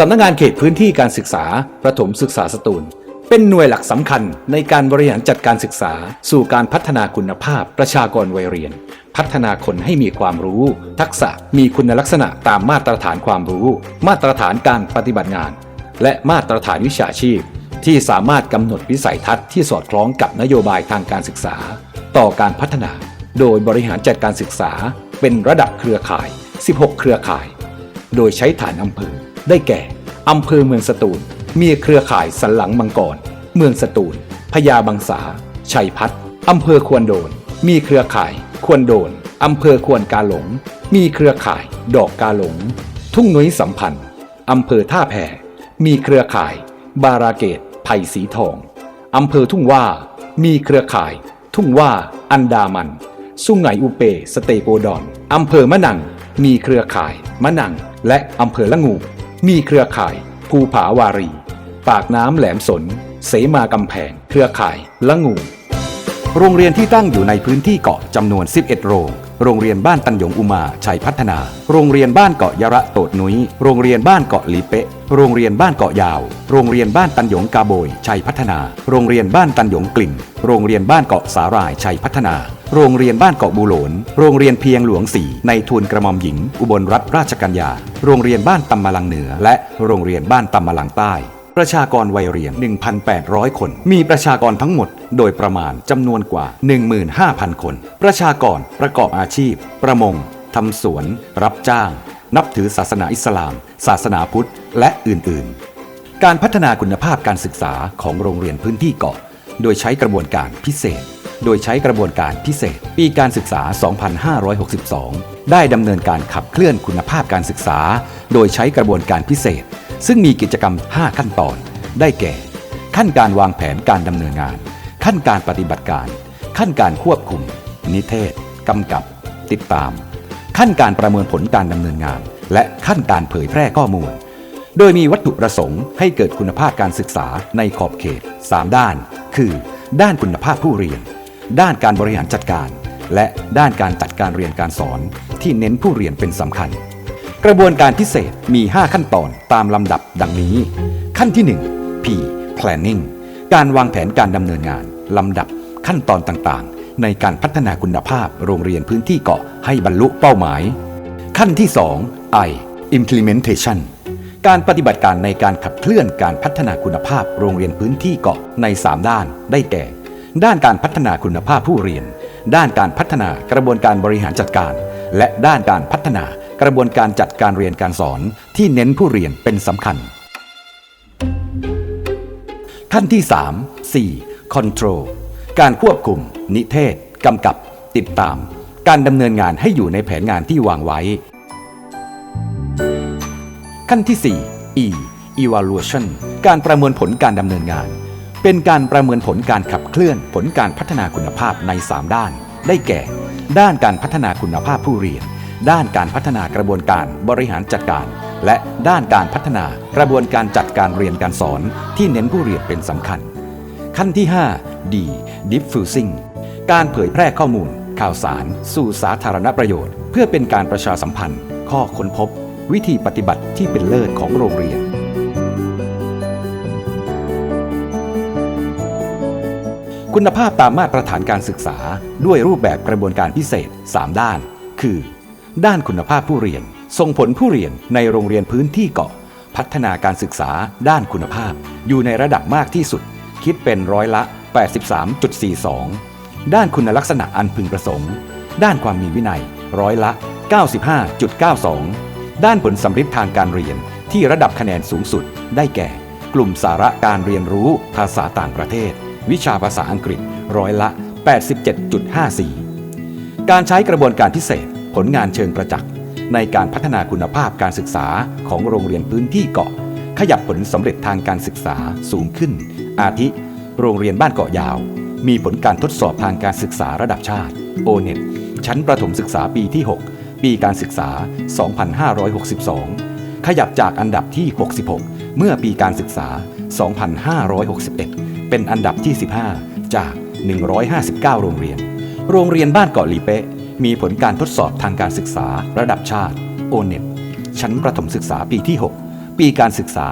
สำนักงานเขตพื้นที่การศึกษา ประถมศึกษาสตูล เป็นหน่วยหลักสำคัญในการบริหารจัดการศึกษา สู่การพัฒนาคุณภาพประชากรวัยเรียน พัฒนาคนให้มีความรู้ ทักษะมีคุณลักษณะตามมาตรฐานความรู้ มาตรฐานการปฏิบัติงาน และมาตรฐานวิชาชีพ ที่สามารถกำหนดวิสัยทัศน์ที่สอดคล้องกับนโยบายทางการศึกษา ต่อการพัฒนา โดยบริหารจัดการศึกษา เป็นระดับเครือข่าย 16 เครือข่าย โดยใช้ฐานอำเภอ ได้แก่อำเภอเมืองสตูล มีเครือข่ายสันหลังมังกร เมืองสตูล พญาบางสา ชัยพัฒน์อำเภอควรโดน มีเครือข่าย ควรโดน อำเภอควรกาหลง มีเครือข่าย ดอกกาหลง ทุ่งนุ้ยสัมพันธ์ อำเภอท่าแพ มีเครือข่าย บาราเกต ไผ่สีทอง อำเภอทุ่งว่า มีเครือข่าย ทุ่งว่า อันดามัน สุงไหงอุเป สเตโกดอน อำเภอมะนัง มีเครือข่าย มะนัง และอำเภอละงู มีเครือข่าย ภูผาวารี ปากน้ำแหลมสน เสมากำแพง เครือข่ายละงู โรงเรียนที่ตั้งอยู่ในพื้นที่เกาะจำนวน 11 โรง โรงเรียนบ้านตันหยงอุมาชัยพัฒนา โรงเรียนบ้านเกาะยะระโตดนุ้ยโรงเรียนบ้านเกาะหลีเป๊ะโรงเรียนบ้านเกาะยาว โรงเรียนบ้านตันหยงกาโบย ชัยพัฒนา โรงเรียนบ้านตันหยงกลิ่น โรงเรียนบ้านเกาะสาหร่ายชัยพัฒนา โรงเรียนบ้านเกาะบูโหลน โรงเรียนเพียงหลวงสีในทูลกระหม่อมหญิง อุบลรัตนราชกัญญา โรงเรียนบ้านตำมะลังเหนือ และโรงเรียนบ้านตำมะลังใต้ ประชากรวัยเรียน 1,800 คน มีประชากรทั้งหมด โดยประมาณจำนวนกว่า 15,000 คน ประชากรประกอบอาชีพ ประมงทำสวน รับจ้าง นับถือศาสนาอิสลาม ศาสนาพุทธ และอื่นๆ การพัฒนาคุณภาพการศึกษาของโรงเรียนพื้นที่เกาะ โดยใช้กระบวนการพิเศษ โดยใช้กระบวนการพิเศษ ปีการศึกษา 2562 ได้ดำเนินการขับเคลื่อนคุณภาพการศึกษา โดยใช้กระบวนการพิเศษ ซึ่งมีกิจกรรม 5 ขั้นตอน ได้แก่ ขั้นการวางแผนการดำเนินงาน ขั้นการปฏิบัติการ ขั้นการควบคุม นิเทศกำกับ ติดตาม ขั้นการประเมินผลการดำเนินงาน และขั้นการเผยแพร่ข้อมูลโดยมีวัตถุประสงค์ให้เกิดคุณภาพการศึกษาในขอบเขต 3 ด้าน คือ ด้านคุณภาพผู้เรียน ด้านการบริหารจัดการ และด้านการจัดการเรียนการสอนที่เน้นผู้เรียนเป็นสำคัญ กระบวนการพิเศษมี 5 ขั้นตอนตามลำดับดังนี้ ขั้นที่ 1 P planning การวางแผนการดำเนินงานลำดับขั้นตอนต่างๆ ในการพัฒนาคุณภาพโรงเรียนพื้นที่เกาะให้บรรลุเป้าหมาย ขั้นที่ 2 I implementation การปฏิบัติการในการขับเคลื่อนการพัฒนาคุณภาพโรงเรียนพื้นที่เกาะใน 3 ด้านได้แก่ ด้านการพัฒนาคุณภาพผู้เรียน ด้านการพัฒนากระบวนการบริหารจัดการ และด้านการพัฒนากระบวนการจัดการเรียนการสอนที่เน้นผู้เรียนเป็นสำคัญ ขั้นที่ 3 4 control การควบคุม นิเทศ กำกับ ติดตาม การดำเนินงานให้อยู่ในแผนงานที่วางไว้ ขั้นที่ 4 E evaluation การประเมินผลการดำเนินงาน เป็นการประเมินผลการขับเคลื่อนผลการพัฒนาคุณภาพใน 3 ด้าน ได้แก่ ด้านการพัฒนาคุณภาพผู้เรียน ด้านการพัฒนากระบวนการบริหารจัดการ และด้านการพัฒนากระบวนการจัดการเรียนการสอน ที่เน้นผู้เรียนเป็นสำคัญ ขั้นที่ 5 D diffusing การเผยแพร่ข้อมูล ข่าวสาร สู่สาธารณประโยชน์ เพื่อเป็นการประชาสัมพันธ์ ข้อค้นพบ วิธีปฏิบัติที่เป็นเลิศของโรงเรียน คุณภาพตามมาตรฐานการศึกษาด้วยรูปแบบกระบวนการพิเศษ 3 ด้าน คือ ด้านคุณภาพผู้เรียน ส่งผลผู้เรียนในโรงเรียนพื้นที่เกาะ พัฒนาการศึกษาด้านคุณภาพ อยู่ในระดับมากที่สุด คิดเป็นร้อยละ 83.42 ด้านคุณลักษณะอันพึงประสงค์ ด้านความมีวินัย ร้อยละ 95.92 ด้านผลสำฤทธิ์ทางการเรียนที่ระดับคะแนนสูงสุด ได้แก่ กลุ่มสาระการเรียนรู้ภาษาต่างประเทศ วิชาภาษาอังกฤษร้อยละ 87.54 การใช้กระบวนการพิเศษผลงานเชิงประจักษ์ ในการพัฒนาคุณภาพการศึกษาของโรงเรียนพื้นที่เกาะ ขยับผลสำเร็จทางการศึกษาสูงขึ้น อาทิ โรงเรียนบ้านเกาะยาว มีผลการทดสอบทางการศึกษาระดับชาติ o n e t ชั้นประถมศึกษาปีที่ 6 ปีการศึกษา 2562 ขยับจากอันดับที่ 66 เมื่อปีการศึกษา 2561 เป็นอันดับที่ 15 จาก 159 โรงเรียน โรงเรียนบ้านเกาะหลีเป๊ะ มีผลการทดสอบทางการศึกษาระดับชาติ o n e t ชั้นประถมศึกษาปีที่ 6 ปีการศึกษา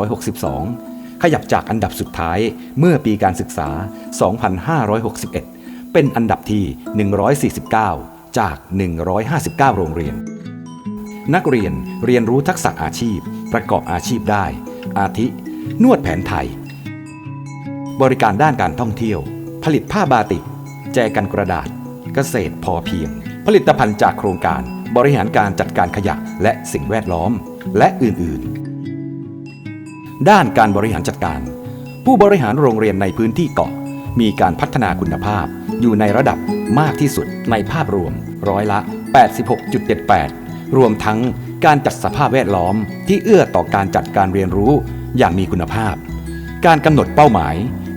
2562 ขยับจากอันดับสุดท้ายเมื่อปีการศึกษา 2561 เป็นอันดับที่ 149 จาก 159 โรงเรียน นักเรียนเรียนรู้ทักษะอาชีพประกอบอาชีพได้ อาทิ นวดแผนไทย บริการด้านการท่องเที่ยว ผลิตผ้าบาติก แจกันกระดาษ เกษตรพอเพียง ผลิตภัณฑ์จากโครงการ บริหารการจัดการขยะและสิ่งแวดล้อม และอื่น ๆ ด้านการบริหารจัดการ ผู้บริหารโรงเรียนในพื้นที่เกาะ มีการพัฒนาคุณภาพ อยู่ในระดับมากที่สุดในภาพรวม ร้อยละ 86.78 รวมทั้งการจัดสภาพแวดล้อมที่เอื้อต่อการจัดการเรียนรู้อย่างมีคุณภาพ การกำหนดเป้าหมาย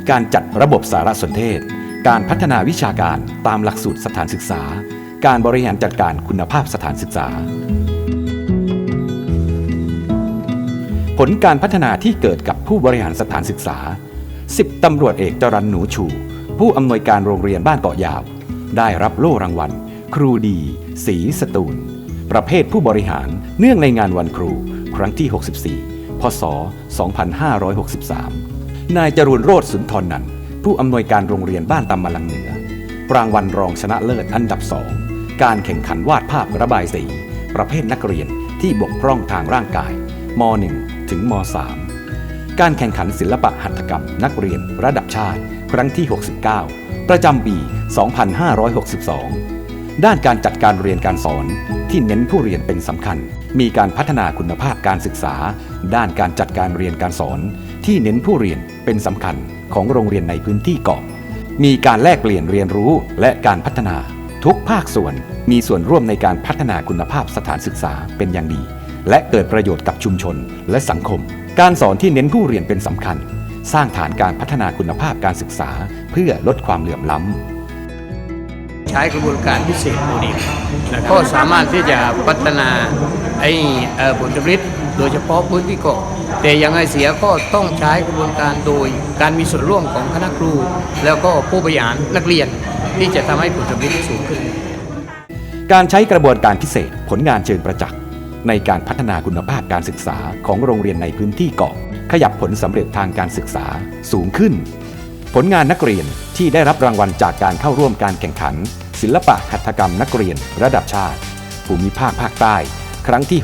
การจัดระบบสารสนเทศ การพัฒนาวิชาการตามหลักสูตรสถานศึกษา การบริหารจัดการคุณภาพสถานศึกษา ผลการพัฒนาที่เกิดกับผู้บริหารสถานศึกษา 10ตำรวจเอกจรันหนูชู ผู้อำนวยการโรงเรียนบ้านเกาะยาว ได้รับโล่รางวัล ครูดี สีสตูล ประเภทผู้บริหารเนื่องในงานวันครู ครั้งที่ 64 พศ 2563 นายจรูนโรธสุนทรนันผู้อำนวยการโรงเรียนบ้านตำมะลังเหนือ รางวัลรองชนะเลิศอันดับสอง การแข่งขันวาดภาพระบายสี ประเภทนักเรียนที่บกพร่องทางร่างกายม .1 ถึงม .3 การแข่งขันศิลปะหัตถกรรม นักเรียนระดับชาติ ครั้งที่ 69 ประจำปี 2562 ด้านการจัดการเรียนการสอนที่เน้นผู้เรียนเป็นสำคัญ มีการพัฒนาคุณภาพการศึกษา ด้านการจัดการเรียนการสอน ที่เน้นผู้เรียนเป็นสำคัญของโรงเรียนในพื้นที่เกาะ มีการแลกเปลี่ยนเรียนรู้และการพัฒนา ทุกภาคส่วนมีส่วนร่วมในการพัฒนาคุณภาพสถานศึกษาเป็นอย่างดี และเกิดประโยชน์กับชุมชนและสังคม การสอนที่เน้นผู้เรียนเป็นสำคัญ สร้างฐานการพัฒนาคุณภาพการศึกษา เพื่อลดความเหลื่อมล้ำ ใช้กระบวนการพิเศษโมเดลนะก็สามารถที่จะพัฒนาไอ้เอ่อผลผลิตโดยเฉพาะพื้นที่เกาะแต่ยังไงเสียก็ต้องใช้กระบวนการโดยการมีส่วนร่วมของคณะครู แล้วก็ผู้บริหารนักเรียนที่จะทำให้ผลผลิตสูงขึ้น การใช้กระบวนการพิเศษผลงานเชิงประจักษ์ในการพัฒนาคุณภาพการศึกษาของโรงเรียนในพื้นที่เกาะ ขยับผลสำเร็จทางการศึกษาสูงขึ้น ผลงานนักเรียนที่ได้รับรางวัลจากการเข้าร่วมการแข่งขัน ศิลปะหัตถกรรมนักเรียนระดับชาติ ภูมิภาคภาคใต้ ครั้งที่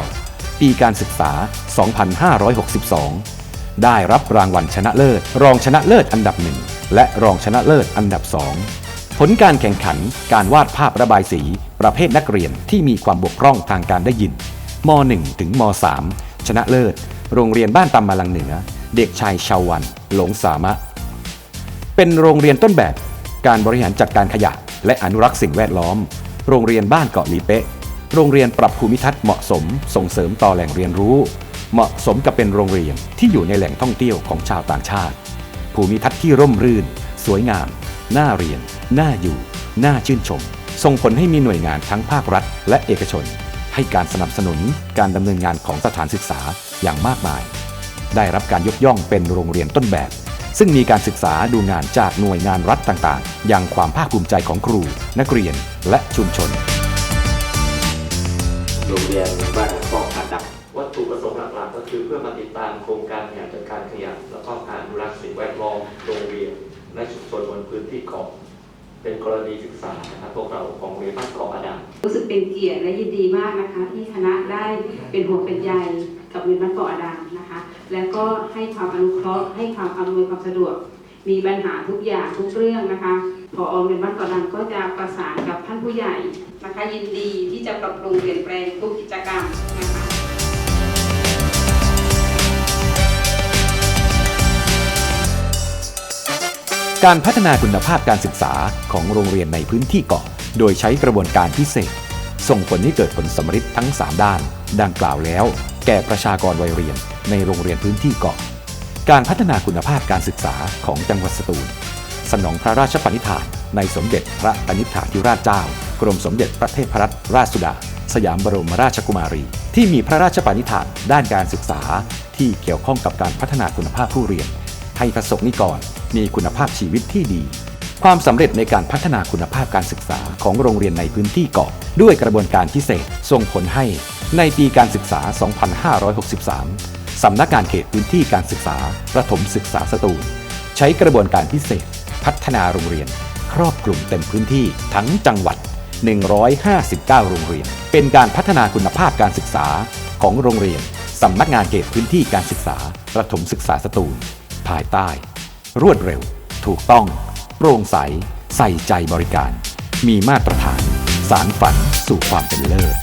69 ปีการศึกษา 2562 ได้รับรางวัลชนะเลิศ รองชนะเลิศอันดับหนึ่งและรองชนะเลิศอันดับสองผลการแข่งขันการวาดภาพระบายสี ประเภทนักเรียนที่มีความบกพร่องทางการได้ยินม .1 ถึงม .3 ชนะเลิศ โรงเรียนบ้านตำมาลังเหนือ เด็กชายชาววัน หลงสามะ เป็นโรงเรียนต้นแบบ การบริหารจัดการขยะ และอนุรักษ์สิ่งแวดล้อม โรงเรียนบ้านเกาะลีเป๊ะ โรงเรียนปรับภูมิทัศน์เหมาะสม ส่งเสริมต่อแหล่งเรียนรู้ เหมาะสมกับเป็นโรงเรียนที่อยู่ในแหล่งท่องเที่ยวของชาวต่างชาติ ภูมิทัศน์ที่ร่มรื่น สวยงาม น่าเรียน น่าอยู่ น่าชื่นชม ส่งผลให้มีหน่วยงานทั้งภาครัฐ และเอกชน ให้การสนับสนุนการดำเนินงานของสถานศึกษาอย่างมากมาย ได้รับการยกย่องเป็นโรงเรียนต้นแบบ ซึ่งมีการศึกษาดูงานจากหน่วยงานรัฐต่างๆ อย่างความภาคภูมิใจของครู นักเรียนและชุมชน โรงเรียนบ้านคลองขาดักวัตถุประสงค์หลักๆ ก็คือเพื่อมาติดตามโครงการบริหารจัดการขยะแล้วก็การอนุรักษ์สิ่งแวดล้อมโรงเรียนและชุมชนบนพื้นที่เกาะเป็นกรณีศึกษานะครับพวกเราของโรงเรียนบ้านเกาะอาดังรู้สึกเป็นเกียรติและยินดีมากนะคะ ที่คณะได้เป็นห่วงเป็นใยกับเรียนบ้านเกาะอาดามนะคะ แล้วก็ให้ความอนุเคราะห์ให้ความอำนวยความสะดวก มีปัญหาทุกอย่างทุกเรื่องนะคะพอเรียนบ้านเกาะอดามก็จะประสานกับท่านผู้ใหญ่นะคะยินดีที่จะปรับปรุงเปลี่ยนแปลงทุกกิจกรรมนะคะการพัฒนาคุณภาพการศึกษาของโรงเรียนในพื้นที่เกาะ โดยใช้กระบวนการพิเศษ ส่งผลให้เกิดผลสำฤทธิ์ทั้ง 3 ด้าน ดังกล่าวแล้ว แก่ประชากรวัยเรียนในโรงเรียนพื้นที่เกาะ การพัฒนาคุณภาพการศึกษาของจังหวัดสตูล สนองพระราชปณิธานในสมเด็จพระกนิษฐาธิราชเจ้า กรมสมเด็จพระเทพรัตนราชสุดา สยามบรมราชกุมารี ที่มีพระราชปณิธานด้านการศึกษา ที่เกี่ยวข้องกับการพัฒนาคุณภาพผู้เรียน ให้ประสบนิกรมีคุณภาพชีวิตที่ดี ความสำเร็จในการพัฒนาคุณภาพการศึกษาของโรงเรียนในพื้นที่เกาะ ด้วยกระบวนการพิเศษส่งผลให้ ในปีการศึกษา 2563 สำนักงานเขตพื้นที่การศึกษา ประถมศึกษาสตูล ใช้กระบวนการพิเศษ พัฒนาโรงเรียน ครอบคลุมเต็มพื้นที่ทั้งจังหวัด 159 โรงเรียน เป็นการพัฒนาคุณภาพการศึกษาของโรงเรียน สำนักงานเขตพื้นที่การศึกษา ประถมศึกษาสตูล ภายใต้ รวดเร็ว ถูกต้อง โปร่งใส ใส่ใจบริการ มีมาตรฐาน สารฝันสู่ความเป็นเลิศ